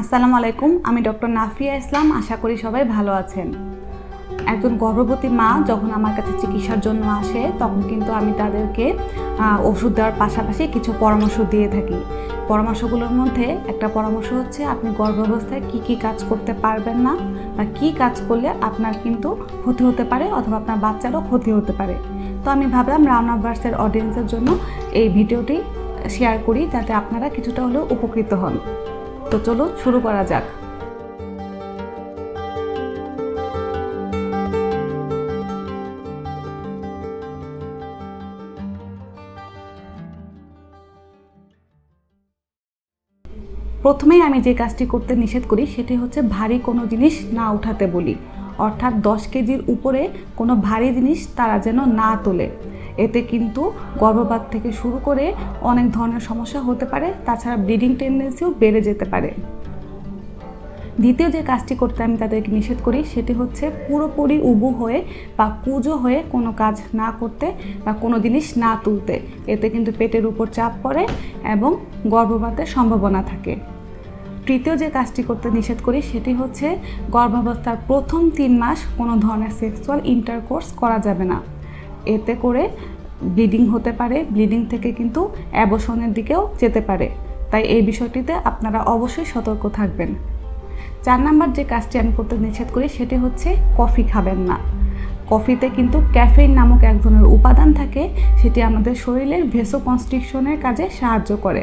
আসসালামু আলাইকুম, আমি ডক্টর নাফিয়া ইসলাম, আশা করি সবাই ভালো আছেন। একজন গর্ভবতী মা যখন আমার কাছে চিকিৎসার জন্য আসে, তখন কিন্তু আমি তাদেরকে ওষুধ দেওয়ার পাশাপাশি কিছু পরামর্শ দিয়ে থাকি। পরামর্শগুলোর মধ্যে একটা পরামর্শ হচ্ছে, আপনি গর্ভাবস্থায় কি কি কাজ করতে পারবেন না বা কি কাজ করলে আপনার কিন্তু ক্ষতি হতে পারে অথবা আপনার বাচ্চারও ক্ষতি হতে পারে। তো আমি ভাবলাম রাউনাভার্সের অডিয়েন্সের জন্য এই ভিডিওটি শেয়ার করি, যাতে আপনারা কিছুটা হলেও উপকৃত হন। তো চলুন শুরু করা যাক। প্রথমেই আমি যে কাজটি করতে নিষেধ করি, সেটি হচ্ছে ভারী কোনো জিনিস না উঠাতে বলি। অর্থাৎ দশ কেজির উপরে কোনো ভারী জিনিস তারা যেন না তোলে। এতে কিন্তু গর্ভপাত থেকে শুরু করে অনেক ধরনের সমস্যা হতে পারে, তাছাড়া ব্লিডিং টেন্ডেন্সিও বেড়ে যেতে পারে। দ্বিতীয় যে কাজটি করতে আমি তাদেরকে নিষেধ করি, সেটি হচ্ছে পুরোপুরি উবু হয়ে বা কুজো হয়ে কোনো কাজ না করতে বা কোনো জিনিস না তুলতে। এতে কিন্তু পেটের উপর চাপ পড়ে এবং গর্ভপাতের সম্ভাবনা থাকে। তৃতীয় যে কাজটি করতে নিষেধ করি, সেটি হচ্ছে গর্ভাবস্থার প্রথম তিন মাস কোনো ধরনের সেক্সুয়াল ইন্টারকোর্স করা যাবে না। এতে করে ব্লিডিং হতে পারে, ব্লিডিং থেকে কিন্তু অ্যাবশনের দিকেও যেতে পারে। তাই এই বিষয়টিতে আপনারা অবশ্যই সতর্ক থাকবেন। চার নাম্বার যে কাজটি আমি করতে নিষেধ করি সেটি হচ্ছে কফি খাবেন না। কফিতে কিন্তু ক্যাফেইন নামক এক ধরনের উপাদান থাকে, সেটি আমাদের শরীরের ভেসো কনস্ট্রিকশনের কাজে সাহায্য করে।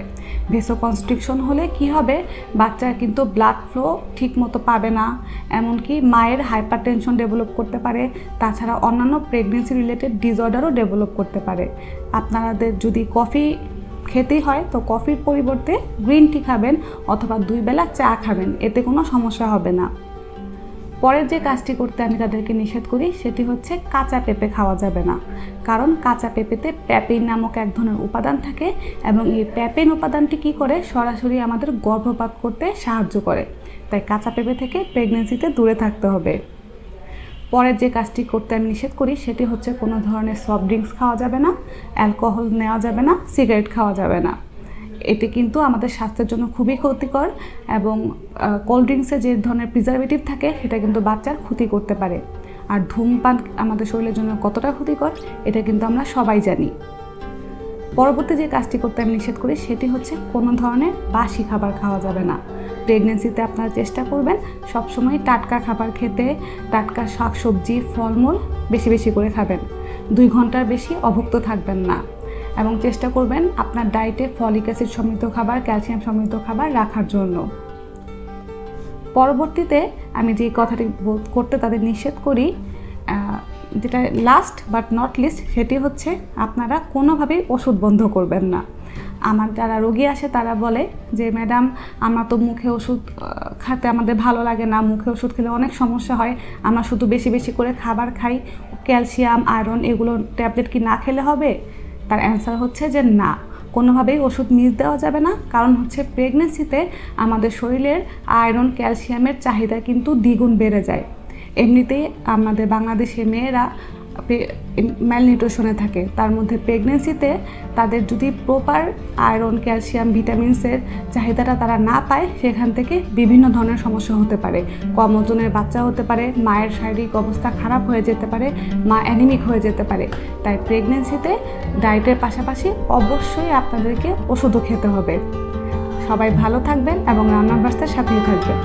ভেসো কনস্ট্রিকশন হলে কি হবে? বাচ্চা কিন্তু ব্লাড ফ্লো ঠিক মতো পাবে না, এমনকি মায়ের হাইপার টেনশন ডেভেলপ করতে পারে, তাছাড়া অন্যান্য প্রেগনেন্সি রিলেটেড ডিসঅর্ডারও ডেভেলপ করতে পারে। আপনাদের যদি কফি খেতেই হয়, তো কফির পরিবর্তে গ্রিন টি খাবেন অথবা দুই বেলা চা খাবেন, এতে কোনো সমস্যা হবে না। পরের যে কাজটি করতে আমি তাদেরকে নিষেধ করি, সেটি হচ্ছে কাঁচা পেঁপে খাওয়া যাবে না। কারণ কাঁচা পেঁপেতে প্যাপিন নামক এক ধরনের উপাদান থাকে এবং এই প্যাপিন উপাদানটি কী করে? সরাসরি আমাদের গর্ভপাত করতে সাহায্য করে। তাই কাঁচা পেঁপে থেকে প্রেগনেন্সিতে দূরে থাকতে হবে। পরের যে কাজটি করতে আমি নিষেধ করি, সেটি হচ্ছে কোনো ধরনের সফট ড্রিঙ্কস খাওয়া যাবে না অ্যালকোহল নেওয়া যাবে না সিগারেট খাওয়া যাবে না। এটি কিন্তু আমাদের স্বাস্থ্যের জন্য খুবই ক্ষতিকর এবং কোল্ড ড্রিঙ্কসে যে ধরনের প্রিজারভেটিভ থাকে, সেটা কিন্তু বাচ্চার ক্ষতি করতে পারে। আর ধূমপান আমাদের শরীরের জন্য কতটা ক্ষতিকর, এটা কিন্তু আমরা সবাই জানি। পরবর্তী যে কাজটি করতে আমি নিষেধ করি, সেটি হচ্ছে কোনো ধরনের বাসি খাবার খাওয়া যাবে না। প্রেগনেন্সিতে আপনারা চেষ্টা করবেন সবসময় টাটকা খাবার খেতে, টাটকা শাকসবজি, ফলমূল বেশি বেশি করে খাবেন। দুই ঘণ্টার বেশি অভুক্ত থাকবেন না। এবং চেষ্টা করবেন আপনার ডায়েটে ফলিক অ্যাসিড সমৃদ্ধ খাবার, ক্যালসিয়াম সমৃদ্ধ খাবার রাখার জন্য। পরবর্তীতে আমি যে কথাটি করতে তাদের নিষেধ করি যেটা লাস্ট বাট নট লিস্ট সেটি হচ্ছে আপনারা কোনোভাবেই ওষুধ বন্ধ করবেন না। আমার যারা রোগী আসে তারা বলে যে, ম্যাডাম, আমরা তো মুখে ওষুধ খাতে আমাদের ভালো লাগে না, মুখে ওষুধ খেলে অনেক সমস্যা হয়, আমরা শুধু বেশি বেশি করে খাবার খাই। ক্যালসিয়াম, আয়রন এগুলো ট্যাবলেট কি না খেলে হবে? তার অ্যান্সার হচ্ছে যে না। কোনোভাবেই ওষুধ মিস দেওয়া যাবে না। কারণ হচ্ছে প্রেগনেন্সিতে আমাদের শরীরের আয়রন ক্যালসিয়ামের চাহিদা কিন্তু দ্বিগুণ বেড়ে যায়। এমনিতেই আমাদের বাংলাদেশের মেয়েরা ম্যালনিউট্রিশনে থাকে, তার মধ্যে প্রেগনেন্সিতে তাদের যদি প্রপার আয়রন ক্যালসিয়াম ভিটামিনসের চাহিদাটা তারা না পায়, সেখান থেকে বিভিন্ন ধরনের সমস্যা হতে পারে। কম ওজনের বাচ্চা হতে পারে, মায়ের শারীরিক অবস্থা খারাপ হয়ে যেতে পারে, মা অ্যানিমিক হয়ে যেতে পারে। তাই প্রেগনেন্সিতে ডায়েটের পাশাপাশি অবশ্যই আপনাদেরকে ওষুধও খেতে হবে। সবাই ভালো থাকবেন এবং রান্নার বাস্তার সাথেই থাকবেন।